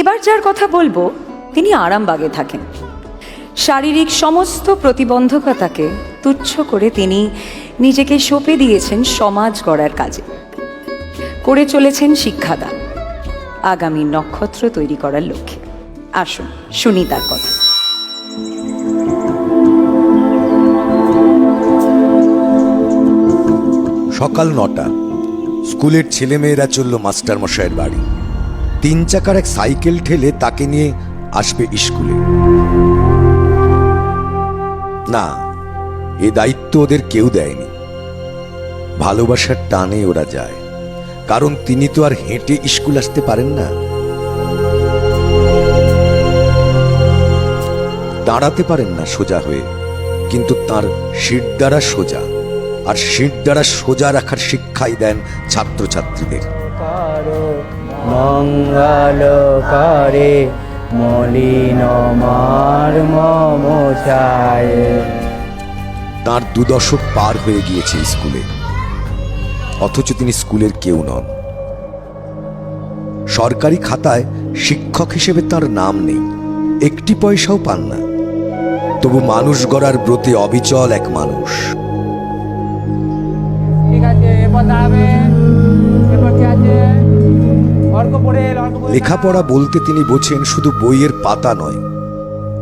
এবার যার কথা বলব, তিনি আরামবাগে থাকেন। শারীরিক সমস্ত প্রতিবন্ধকতাকে তুচ্ছ করে তিনি নিজেকে সঁপে দিয়েছেন সমাজ গড়ার কাজে। করে চলেছেন শিক্ষাদান, আগামী নক্ষত্র তৈরি করার লক্ষ্যে। আসুন, শুনি তার কথা। সকাল নটা। স্কুলের ছেলেমেয়েরা চলল মাস্টার মশাইয়ের বাড়ি। তিন চাকার এক সাইকেল ঠেলে তাকে নিয়ে আসবে স্কুলে। না, এ দায়িত্ব ওদের কেউ দেয়নি। ভালোবাসার টানে ওরা যায়। কারণ তিনি তো আর হেঁটে স্কুল আসতে পারেন না। দাঁড়াতে পারেন না সোজা হয়ে, কিন্তু তার সিট দ্বারা সোজা। আর সিট দ্বারা সোজা রাখার শিক্ষাই দেন ছাত্রছাত্রীদের। মঙ্গল করে মলিন মার মম চায় তার দুদশক পার হয়ে গিয়েছে স্কুলে। অথচ তিনি স্কুলের কেউ নন। সরকারি খাতায় শিক্ষক হিসেবে তার নাম নেই। একটি পয়সাও পান না। তবু মানুষ গড়ার ব্রতে অবিচল এক মানুষ। ঠিক কি আছে লেখাপড়া বলতে তিনি বোঝেন শুধু বইয়ের পাতা নয়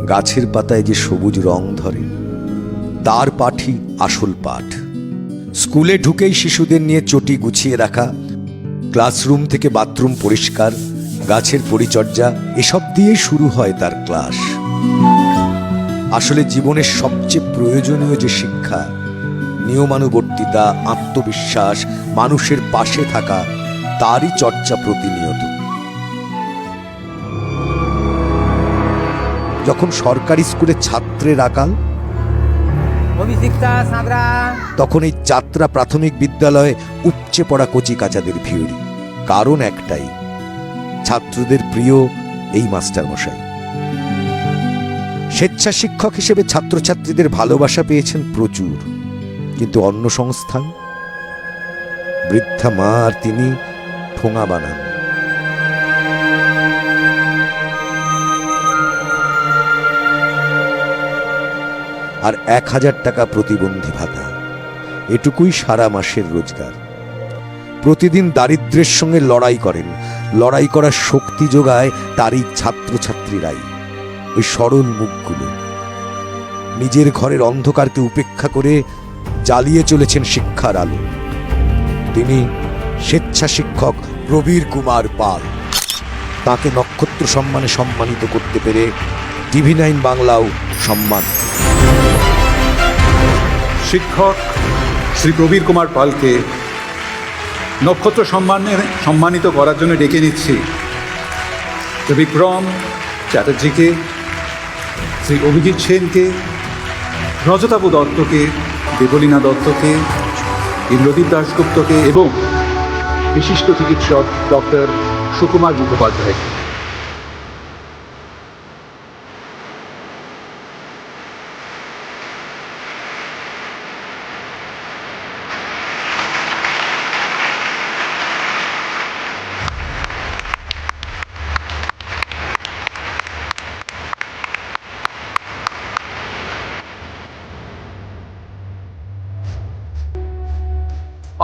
গাছের পাতায় যে সবুজ রং ধরে তার পাঠই আসল পাঠ। স্কুলে ঢুকেই শিশুদের নিয়ে চটি গুছিয়ে রাখা ক্লাসরুম থেকে বাথরুম পরিষ্কার গাছের পরিচর্যা এসব দিয়েই শুরু হয় তার ক্লাস। আসলে জীবনের সবচেয়ে প্রয়োজনীয় যে শিক্ষা নিয়মানুবর্তিতা আত্মবিশ্বাস মানুষের পাশে থাকা তারই চর্চা প্রতিনিয়ত। যখন সরকারি স্কুলে ছাত্রের আকাল, তখন এই যাত্রা প্রাথমিক বিদ্যালয়ে উপচে পড়া কচি কাচাদের ভিড়ি। কারণ একটাই, ছাত্রদের প্রিয় এই মাস্টার মশাই স্বেচ্ছা শিক্ষক হিসেবে ছাত্রছাত্রীদের ভালোবাসা পেয়েছেন প্রচুর। কিন্তু অন্য সংস্থান, বৃদ্ধা মা আর তিনি ঠোঙা বানান। আর এক হাজার টাকা প্রতিবন্ধী ভাতা, এটুকুই সারা মাসের রোজগার। প্রতিদিন দারিদ্রের সঙ্গে লড়াই করেন, লড়াই করার শক্তি যোগায় তারই ছাত্রছাত্রীরাই, ওই সরল মুখগুলো। নিজের ঘরের অন্ধকারকে উপেক্ষা করে জ্বালিয়ে চলেছেন শিক্ষার আলো। তিনি স্বেচ্ছা শিক্ষক প্রবীর কুমার পাল। তাকে নক্ষত্র সম্মানে সম্মানিত করতে পেরে টিভি নাইন বাংলাও সম্মান। শিক্ষক শ্রী প্রবীর কুমার পালকে নক্ষত্র সম্মানে সম্মানিত করার জন্য ডেকে নিচ্ছি। বিক্রম চ্যাটার্জিকে, শ্রী অভিজিৎ সেনকে রজতাবু দত্তকে, দেবলীনা দত্তকে, ইন্দ্রদীপ দাশগুপ্তকে এবং বিশিষ্ট চিকিৎসক ডক্টর সুকুমার মুখোপাধ্যায়।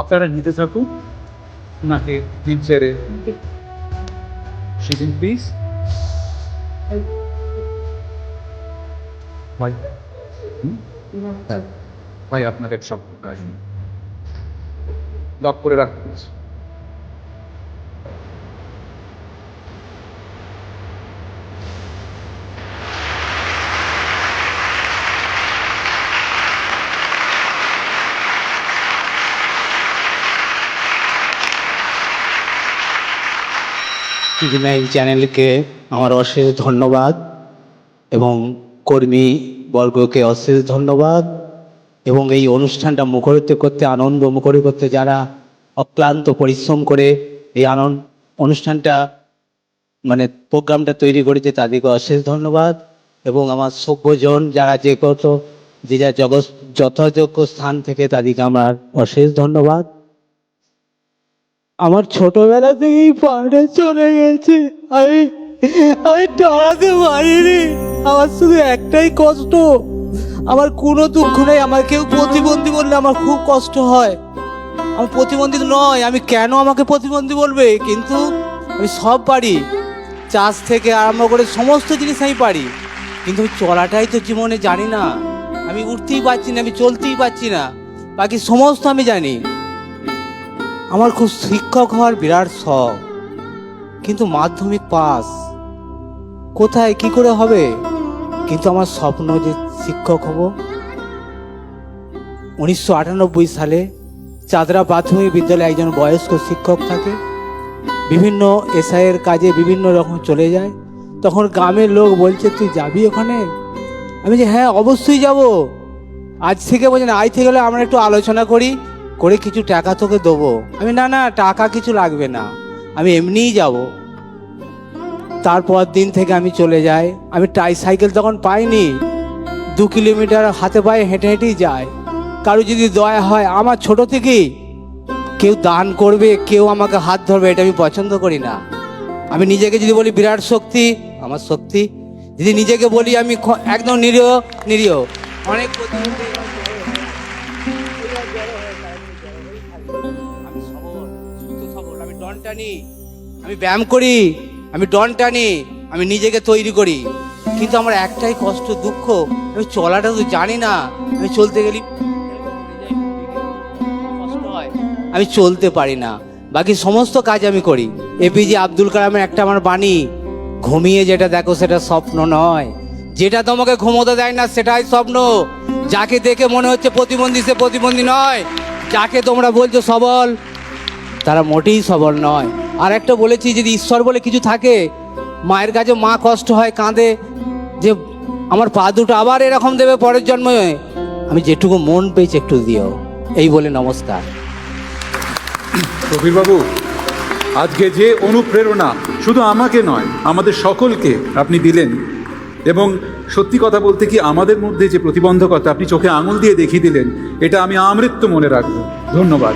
আপনারা নিতে থাকুন। নাকি দিন ছেড়ে? সিটিং প্লিজ ভাই। হুম? হ্যাঁ। ভাই আপনাদের সব কাজ লক করে রাখুন। টিভি নাইন চ্যানেলকে আমার অশেষ ধন্যবাদ এবং কর্মী বর্গকে অশেষ ধন্যবাদ এবং এই অনুষ্ঠানটা মুখরিত করতে, আনন্দ মুখরিত করতে, যারা অক্লান্ত পরিশ্রম করে এই আনন্দ অনুষ্ঠানটা মানে প্রোগ্রামটা তৈরি করেছে তাদেরকে অশেষ ধন্যবাদ এবং আমার সভ্যজন যারা যে কত, যে যা জগৎ, যথাযোগ্য স্থান থেকে তাদেরকে আমার অশেষ ধন্যবাদ। আমার ছোটবেলা থেকেই পাহাড়ে চলে গেছে। আমি আমি টলাতে পারিনি আমার শুধু একটাই কষ্ট। আমার কোনো দুঃখ নেই। আমার কেউ প্রতিবন্ধী বললে আমার খুব কষ্ট হয়। আমি প্রতিবন্ধী নয়। আমি কেন আমাকে প্রতিবন্ধী বলবে? কিন্তু আমি সব পারি। চাষ থেকে আরম্ভ করে সমস্ত জিনিস আমি পারি। কিন্তু আমি চলাটাই তো জীবনে জানি না। আমি উঠতেই পারছি না, আমি চলতেই পারছি না। বাকি সমস্ত আমি জানি। আমার খুব শিক্ষক হওয়ার বিরাট শখ। কিন্তু মাধ্যমিক পাস। কোথায়, কি করে হবে? কিন্তু আমার স্বপ্ন যে শিক্ষক হব। উনিশশো আটানব্বই সালে চাদরা প্রাথমিক বিদ্যালয়ে একজন বয়স্ক শিক্ষক থাকে। বিভিন্ন এসআইয়ের কাজে বিভিন্ন রকম চলে যায়। তখন গ্রামের লোক বলছে, তুই যাবি ওখানে? আমি যে হ্যাঁ অবশ্যই যাব। আজ থেকে বলছেন, আজ থেকে আমরা একটু আলোচনা করি। করে কিছু টাকা তোকে দেবো। আমি, না না, টাকা কিছু লাগবে না। আমি এমনিই যাব। তারপর দিন থেকে আমি চলে যাই। আমি টাই সাইকেল তখন পাইনি। দু কিলোমিটার হাতে পায়ে হেঁটে হেঁটেই যাই। কারও যদি দয়া হয়, আমার ছোট থেকেই কেউ দান করবে, কেউ আমাকে হাত ধরবে, এটা আমি পছন্দ করি না। আমি নিজেকে যদি বলি বিরাট শক্তি, আমার শক্তি। যদি নিজেকে বলি আমি একদম নিরীহ নিরীহ। অনেক টানি, আমি ব্যায়াম করি, আমি ডন টানি, আমি নিজেকে তৈরি করি। কিন্তু আমার একটাই কষ্ট, দুঃখ, আমি চলাটা তো জানি না। আমি চলতে গেলি কষ্ট হয়, আমি চলতে পারি না। বাকি সমস্ত কাজ আমি করি। এপিজে আব্দুল কালামের একটা আমার বাণী, ঘুমিয়ে যেটা দেখো সেটা স্বপ্ন নয়। যেটা তোমাকে ঘুমোতে দেয় না, সেটাই স্বপ্ন। যাকে দেখে মনে হচ্ছে প্রতিবন্ধী, সে প্রতিবন্ধী নয়। যাকে তোমরা বলছো সবল তারা মোটেই সবল নয়। আর একটা বলেছি, যদি ঈশ্বর বলে কিছু থাকে, মায়ের কাছে মা কষ্ট হয়, কাঁদে, যে আমার পা দুটো আবার এরকম দেবে পরের জন্মে, আমি যেটুকু মন পেয়েছি একটু দিও। এই বলে নমস্কার। প্রবীরবাবু আজকে যে অনুপ্রেরণা শুধু আমাকে নয়, আমাদের সকলকে আপনি দিলেন। এবং সত্যি কথা বলতে কি আমাদের মধ্যে যে প্রতিবন্ধকতা, আপনি চোখে আঙুল দিয়ে দেখিয়ে দিলেন, এটা আমি আমৃত্যু মনে রাখব। ধন্যবাদ।